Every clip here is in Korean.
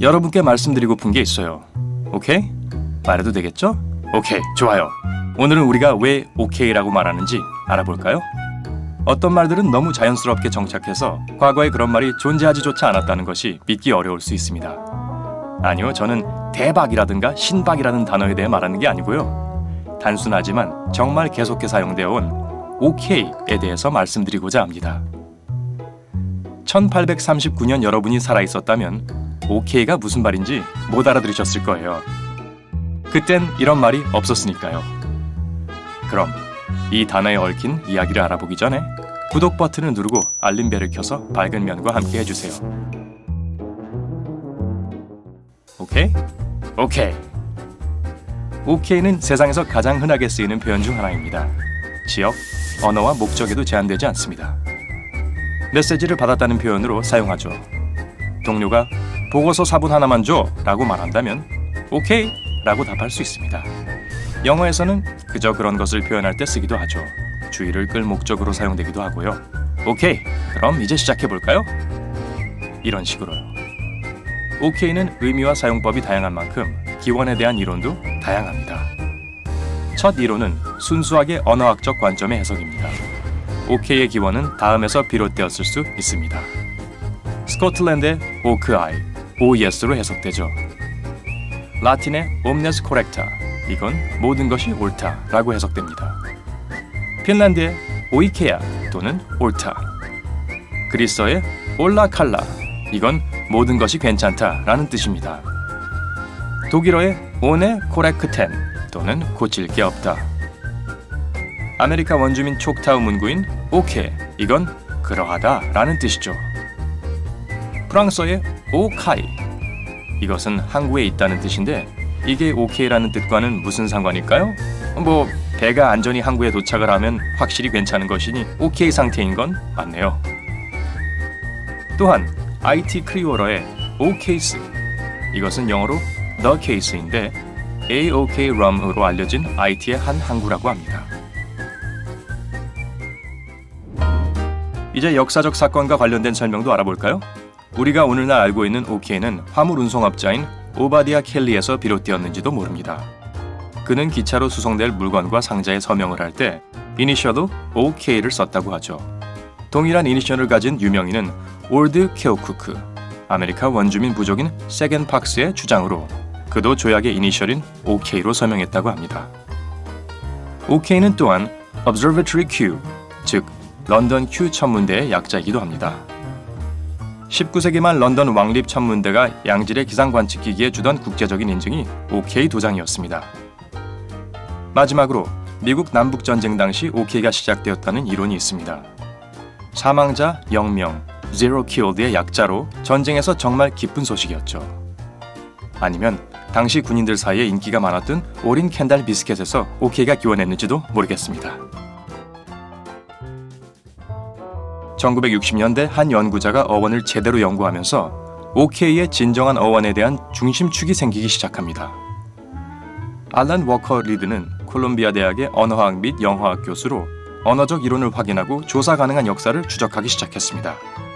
여러분께 말씀드리고픈 게 있어요. 오케이? 말해도 되겠죠? 오케이, 좋아요. 오늘은 우리가 왜 오케이라고 말하는지 알아볼까요? 어떤 말들은 너무 자연스럽게 정착해서 과거에 그런 말이 존재하지조차 않았다는 것이 믿기 어려울 수 있습니다. 아니요, 저는 대박이라든가 신박이라는 단어에 대해 말하는 게 아니고요. 단순하지만 정말 계속해 사용되어 온 오케이에 대해서 말씀드리고자 합니다. 1839년 여러분이 살아 있었다면 오케이가 무슨 말인지 못 알아들으셨을 거예요. 그땐 이런 말이 없었으니까요. 그럼 이 단어에 얽힌 이야기를 알아보기 전에 구독 버튼을 누르고 알림벨을 켜서 밝은 면과 함께 해주세요. 오케이? 오케이. 오케이는 세상에서 가장 흔하게 쓰이는 표현 중 하나입니다. 지역, 언어와 목적에도 제한되지 않습니다. 메시지를 받았다는 표현으로 사용하죠. 동료가 보고서 사본 하나만 줘 라고 말한다면 오케이 라고 답할 수 있습니다. 영어에서는 그저 그런 것을 표현할 때 쓰기도 하죠. 주의를 끌 목적으로 사용되기도 하고요. 오케이, 그럼 이제 시작해 볼까요? 이런 식으로요. 오케이는 의미와 사용법이 다양한 만큼 기원에 대한 이론도 다양합니다. 첫 이론은 순수하게 언어학적 관점의 해석입니다. 오케이의 기원은 다음에서 비롯되었을 수 있습니다. 스코틀랜드의 오크아이, 오예스로 해석되죠. 라틴의 omnes correcta, 이건 모든 것이 옳다라고 해석됩니다. 핀란드의 오이케아 또는 옳다. 그리스어의 올라칼라, 이건 모든 것이 괜찮다라는 뜻입니다. 독일어의 오네 코레크텐 또는 고칠 게 없다. 아메리카 원주민 촉타우 문구인 오케 이건 그러하다라는 뜻이죠. 프랑스어의 오카이 이것은 항구에 있다는 뜻인데 이게 오케이라는 뜻과는 무슨 상관일까요? 뭐 배가 안전히 항구에 도착을 하면 확실히 괜찮은 것이니 오케이 상태인 건 맞네요. 또한 IT 크리오러의 오케이스 이것은 영어로 the case인데 AOK RUM으로 알려진 IT의 한 항구라고 합니다. 이제 역사적 사건과 관련된 설명도 알아볼까요? 우리가 오늘날 알고 있는 OK는 화물 운송업자인 오바디아 켈리에서 비롯되었는지도 모릅니다. 그는 기차로 수송될 물건과 상자에 서명을 할 때 이니셜로 OK를 썼다고 하죠. 동일한 이니셜을 가진 유명인은 올드 케오쿠크, 아메리카 원주민 부족인 세겐 팍스의 주장으로 그도 조약의 이니셜인 OK로 서명했다고 합니다. OK는 또한 Observatory Q, 즉 런던 큐 천문대의 약자이기도 합니다. 19세기 말 런던 왕립 천문대가 양질의 기상 관측기기에 주던 국제적인 인증이 OK 도장이었습니다. 마지막으로 미국 남북 전쟁 당시 OK가 시작되었다는 이론이 있습니다. 사망자 0명, Zero Killed의 약자로 전쟁에서 정말 기쁜 소식이었죠. 아니면 당시 군인들 사이에 인기가 많았던 오린 캔달 비스켓에서 OK가 기원했는지도 모르겠습니다. 1960년대 한 연구자가 어원을 제대로 연구하면서 OK의 진정한 어원에 대한 중심축이 생기기 시작합니다. 알란 워커 리드는 콜롬비아 대학의 언어학 및 영어학 교수로 언어적 이론을 확인하고 조사 가능한 역사를 추적하기 시작했습니다.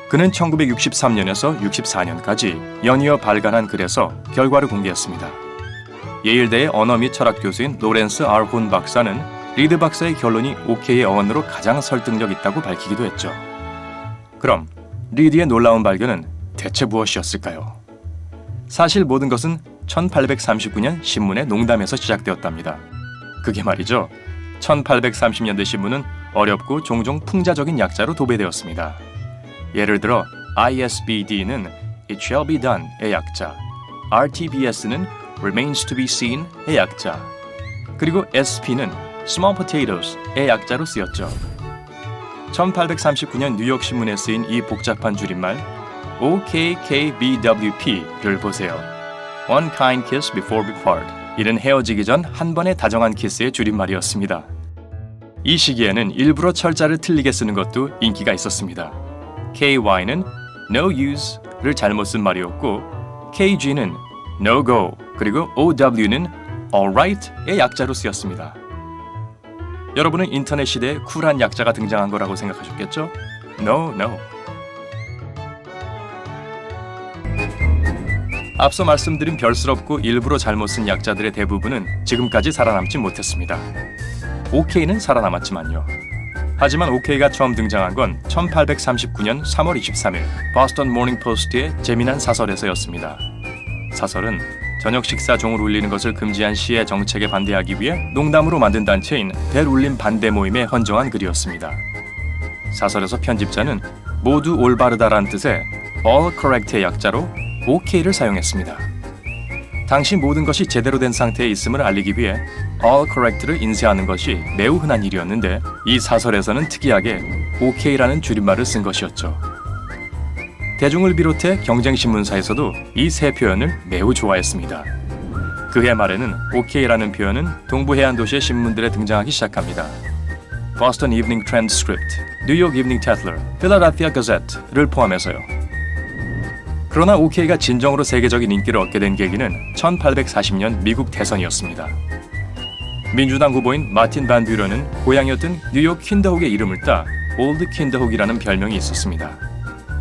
그는 1963년에서 64년까지 연이어 발간한 글에서 결과를 공개했습니다. 예일대의 언어 및 철학 교수인 로렌스 알혼 박사는 리드 박사의 결론이 OK의 어원으로 가장 설득력 있다고 밝히기도 했죠. 그럼 리드의 놀라운 발견은 대체 무엇이었을까요? 사실 모든 것은 1839년 신문의 농담에서 시작되었답니다. 그게 말이죠. 1830년대 신문은 어렵고 종종 풍자적인 약자로 도배되었습니다. 예를 들어 ISBD는 It shall be done의 약자, RTBS는 Remains to be seen의 약자, 그리고 SP는 Small potatoes의 약자로 쓰였죠. 1839년 뉴욕 신문에 쓰인 이 복잡한 줄임말 OKKBWP를 보세요. One kind kiss before we part. 이는 헤어지기 전 한 번의 다정한 키스의 줄임말이었습니다. 이 시기에는 일부러 철자를 틀리게 쓰는 것도 인기가 있었습니다. KY는 no use를 잘못 쓴 말이었고 KG는 no go 그리고 OW는 alright의 약자로 쓰였습니다. 여러분은 인터넷 시대에 쿨한 약자가 등장한 거라고 생각하셨겠죠? No, no. 앞서 말씀드린 별스럽고 일부러 잘못 쓴 약자들의 대부분은 지금까지 살아남지 못했습니다. OK는 살아남았지만요. 하지만 OK가 처음 등장한 건 1839년 3월 23일 버스턴 모닝 포스트의 재미난 사설에서였습니다. 사설은 저녁 식사 종을 울리는 것을 금지한 시의 정책에 반대하기 위해 농담으로 만든 단체인 벨 울림 반대 모임에 헌정한 글이었습니다. 사설에서 편집자는 모두 올바르다란 뜻의 all correct의 약자로 OK를 사용했습니다. 당시 모든 것이 제대로 된 상태에 있음을 알리기 위해 all correct를 인쇄하는 것이 매우 흔한 일이었는데 이 사설에서는 특이하게 OK라는 줄임말을 쓴 것이었죠. 대중을 비롯해 경쟁신문사에서도 이 세 표현을 매우 좋아했습니다. 그해 말에는 OK라는 표현은 동부 해안 도시의 신문들에 등장하기 시작합니다. Boston Evening Transcript, New York Evening Tatler, Philadelphia Gazette를 포함해서요. 그러나 OK가 진정으로 세계적인 인기를 얻게 된 계기는 1840년 미국 대선이었습니다. 민주당 후보인 마틴 반 뷰런은 고향이었던 뉴욕 킨더혹의 이름을 따 올드 킨더혹이라는 별명이 있었습니다.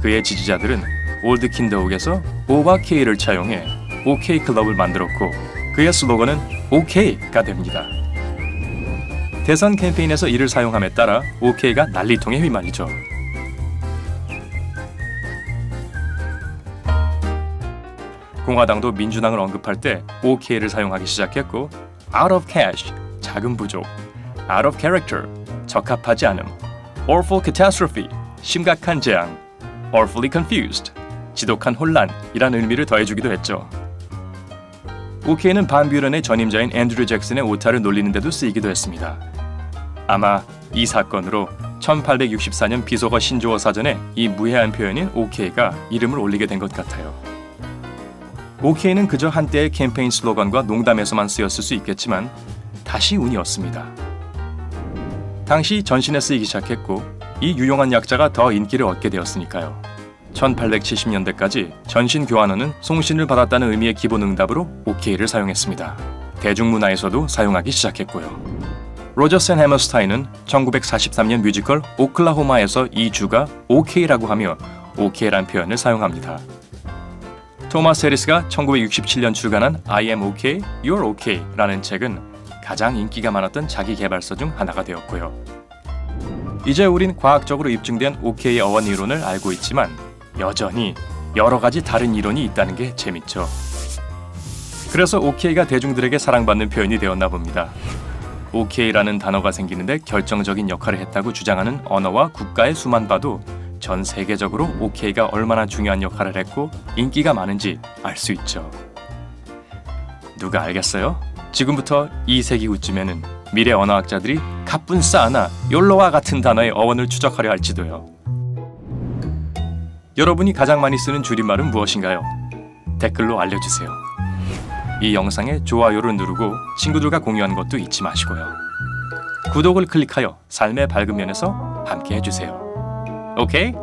그의 지지자들은 올드 킨더혹에서 O와 K를 차용해 OK 클럽을 만들었고 그의 슬로건은 OK가 됩니다. 대선 캠페인에서 이를 사용함에 따라 OK가 난리통에 휘말리죠. 공화당도 민주당을 언급할 때 OK를 사용하기 시작했고 out of cash 자금 부족, out of character 적합하지 않음, awful catastrophe 심각한 재앙, awfully confused 지독한 혼란이란 의미를 더해주기도 했죠. OK는 반 뷰런의 전임자인 앤드류 잭슨의 오타를 놀리는 데도 쓰이기도 했습니다. 아마 이 사건으로 1864년 비속어 신조어 사전에 이 무해한 표현인 OK가 이름을 올리게 된 것 같아요. OK는 그저 한때의 캠페인 슬로건과 농담에서만 쓰였을 수 있겠지만 다시 운이었습니다. 당시 전신에 쓰이기 시작했고 이 유용한 약자가 더 인기를 얻게 되었으니까요. 1870년대까지 전신 교환어는 송신을 받았다는 의미의 기본 응답으로 OK를 사용했습니다. 대중문화에서도 사용하기 시작했고요. 로저스 앤 해머스타인은 1943년 뮤지컬 오클라호마에서 이 주가 OK라고 하며 OK란 표현을 사용합니다. 토마스 해리스가 1967년 출간한 I am OK, You're OK라는 책은 가장 인기가 많았던 자기 개발서 중 하나가 되었고요. 이제 우린 과학적으로 입증된 OK의 어원 이론을 알고 있지만 여전히 여러 가지 다른 이론이 있다는 게 재밌죠. 그래서 OK가 대중들에게 사랑받는 표현이 되었나 봅니다. OK라는 단어가 생기는데 결정적인 역할을 했다고 주장하는 언어와 국가의 수만 봐도 전 세계적으로 OK가 얼마나 중요한 역할을 했고 인기가 많은지 알 수 있죠. 누가 알겠어요? 지금부터 2세기 후쯤에는 미래 언어학자들이 가뿐 싸나 욜로와 같은 단어의 어원을 추적하려 할지도요. 여러분이 가장 많이 쓰는 줄임말은 무엇인가요? 댓글로 알려주세요. 이 영상에 좋아요를 누르고 친구들과 공유하는 것도 잊지 마시고요. 구독을 클릭하여 삶의 밝은 면에서 함께 해주세요. 오케이?